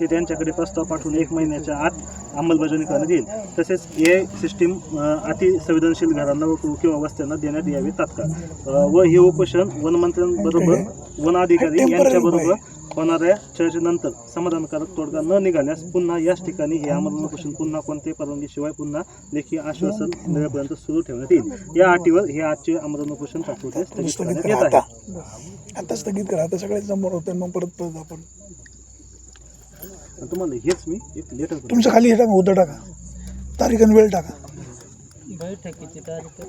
ते त्यांच्याकडे प्रस्ताव पाठवून एक महिन्याच्या आत अंमलबजावणी करण्यात येईल. तसेच ए सिस्टीम अति संवेदनशील घरांना व- किंवा वस्त्यांना देण्यात यावे तात्काळ. व हे उपोषण वनमंत्र्यांबरोबर वन अधिकारी यांच्याबरोबर होणाऱ्या चर्चेनंतर समाधानकारक तोडगा न निघाल्यास पुन्हा याच ठिकाणी हे आमरण उपोषण पुन्हा कोणत्याही परवानगीशिवाय पुन्हा लेखी आश्वासन मिळेपर्यंत सुरू ठेवण्यात येईल. या अटीवर हे आजचे आमरण उपोषण तात्पुरते स्थगित करण्यात करा येत आहे. आता. स्थगित करा. आता सगळे समोर होते मग परत परत आपण आणि तुम्हाला हेच मी एक लेटर तुमचं खाली हे टाका उद्या टाका. तारीख आणि वेळ टाका. बैठकीची तारीख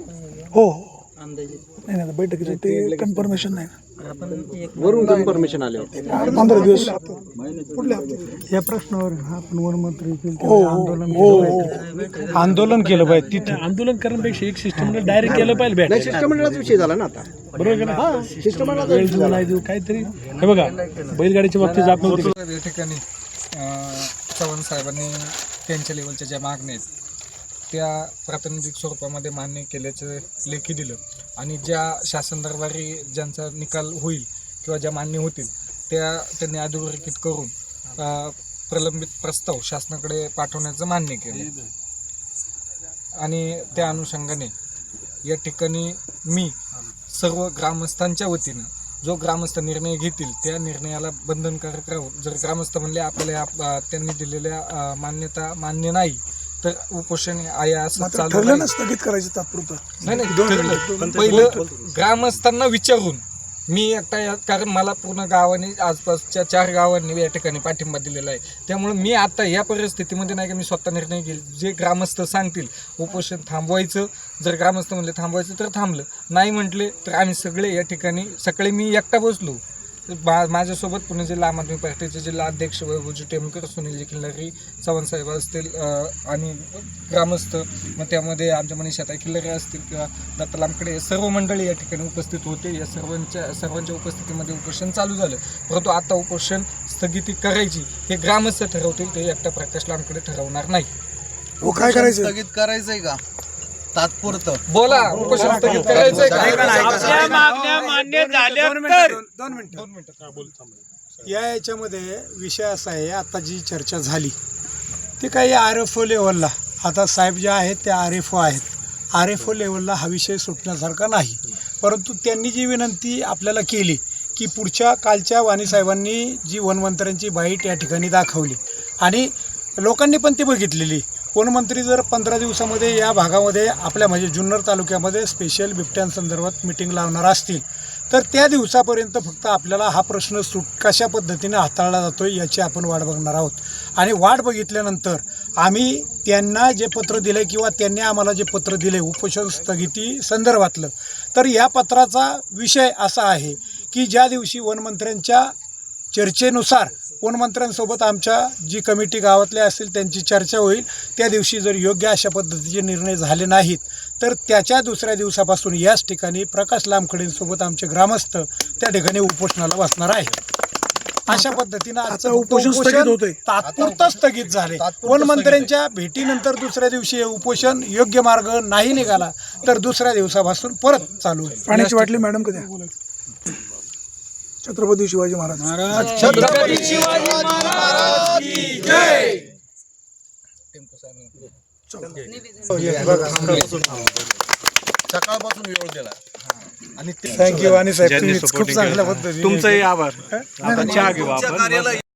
हो हो. अंदाजे. नाही नाही बैठकीचं ते कन्फर्मेशन नाही. ना आपण एक वरून कन्फर्मेशन आले पंधरा दिवस. या प्रश्नावर आपण वनमंत्री हो हो हो हो. आंदोलन केलं पाहिजे तिथे. आंदोलन करण्यापेक्षा एक सिस्टम डायरेक्ट केलं पाहिजे भेट नाही शिष्टमंडळाचा विषय झाला ना आता. बरोबर का नाही? वेळ देऊ नाही देऊ काहीतरी. हे बघा बैलगाडीच्या बाबतीत आपण होते या ठिकाणी चव्हाण साहेबांनी त्यांच्या लेवलच्या ज्या मागण्या आहेत त्या प्रातिनिधिक स्वरूपामध्ये मान्य केल्याचं लेखी दिलं. आणि ज्या शासन दरबारी ज्यांचा निकाल होईल किंवा ज्या मान्य होतील त्या त्यांनी अधोरेखित करून प्रलंबित प्रस्ताव शासनाकडे पाठवण्याचं मान्य केलं. आणि त्या अनुषंगाने या ठिकाणी मी सर्व ग्रामस्थांच्या वतीनं जो ग्रामस्थ निर्णय घेतील त्या निर्णयाला बंधनकारक राहून जर ग्रामस्थ म्हणले आपल्याला त्यांनी दिलेल्या मान्यता मान्य नाही तर उपोषण आहे असं मात्र चालू ठरलं राहील. ना स्थगित करायचं तात्पुरतं. नाही नाही ठरलं. पहिलं ग्रामस्थांना विचारून मी एकटा या कारण मला पूर्ण गावाने आसपासच्या चार गावांनी या ठिकाणी पाठिंबा दिलेला आहे. त्यामुळे मी आता या परिस्थितीमध्ये नाही का मी स्वतः निर्णय घेईल. जे ग्रामस्थ सांगतील उपोषण थांबवायचं जर ग्रामस्थ म्हणले थांबवायचं तर थांबलं. नाही म्हटले तर आम्ही सगळे या ठिकाणी सकाळी मी एकटा बसलो. मा माझ्यासोबत पुणे जिल्हा आम आदमी पार्टीचे जिल्हा अध्यक्ष वैभवजी टेमकर सुनीलजी खिल्लारी चव्हाणसाहेब असतील आणि ग्रामस्थ मग त्यामध्ये आमच्या मनीषाताई खिल्लारी असतील किंवा दत्ता लांबकडे सर्व मंडळी या ठिकाणी उपस्थित होते. या सर्वांच्या सर्वांच्या उपस्थितीमध्ये उपोषण चालू झालं. परंतु आता उपोषण स्थगिती करायची हे ग्रामस्थ ठरवतील ते एकटा प्रकाश लांबकडे ठरवणार नाही. हो काय करायचं? स्थगित करायचंय का? तात्पुरतं बोला उपोषण स्थगित करायचंय का दोन मिनिटं या याच्यामध्ये विषय असा आहे आता जी चर्चा झाली ते काही आर एफ ओ लेवलला. आता साहेब जे आहेत ते आर एफ ओ आहेत. आर एफ ओ लेवलला हा विषय सुटण्यासारखा नाही. परंतु त्यांनी जी विनंती आपल्याला केली की पुढच्या कालच्या वाणी साहेबांनी जी वनमंत्र्यांची बाईट या ठिकाणी दाखवली आणि लोकांनी पण ती बघितलेली वनमंत्री जर पंधरा दिवसामध्ये या भागामध्ये आपल्या म्हणजे जुन्नर तालुक्यामध्ये स्पेशल बिबट्यांसंदर्भात मिटिंग लावणार असतील तर त्या दिवसापर्यंत फक्त आपल्याला हा प्रश्न सुट कशा पद्धतीने हाताळला जातो याची आपण वाट बघणार आहोत. आणि वाट बघितल्यानंतर आम्ही त्यांना जे पत्र दिलं किंवा त्यांनी आम्हाला जे पत्र दिले उपोषण स्थगिती संदर्भातलं तर या पत्राचा विषय असा आहे की ज्या दिवशी वनमंत्र्यांच्या चर्चेनुसार वनमंत्र्यांसोबत आमच्या जी कमिटी गावातल्या असतील त्यांची चर्चा होईल. त्या दिवशी जर योग्य अशा पद्धतीचे निर्णय झाले नाहीत तर त्याच्या दुसऱ्या दिवसापासून याच ठिकाणी प्रकाश लांबखडेंसोबत आमचे ग्रामस्थ त्या ठिकाणी उपोषणाला बसणार आहे अशा पद्धतीनं आजचं उपोषण स्थगित होतंय. तात्पुरतं स्थगित झाले वनमंत्र्यांच्या भेटीनंतर दुसऱ्या दिवशी हे उपोषण योग्य मार्ग नाही निघाला तर दुसऱ्या दिवसापासून परत चालू होईल. पाण्याची बाटली मॅडम कधी छत्रपती शिवाजी महाराज. छत्रपती शिवाजी महाराज की जय. सकाळपासून वेळ दिला. आणि थँक्यू आणि साहेब तुम्ही खूप चांगल्या पद्धतीने तुमचंही आभार. आता चहा घेऊ आपण.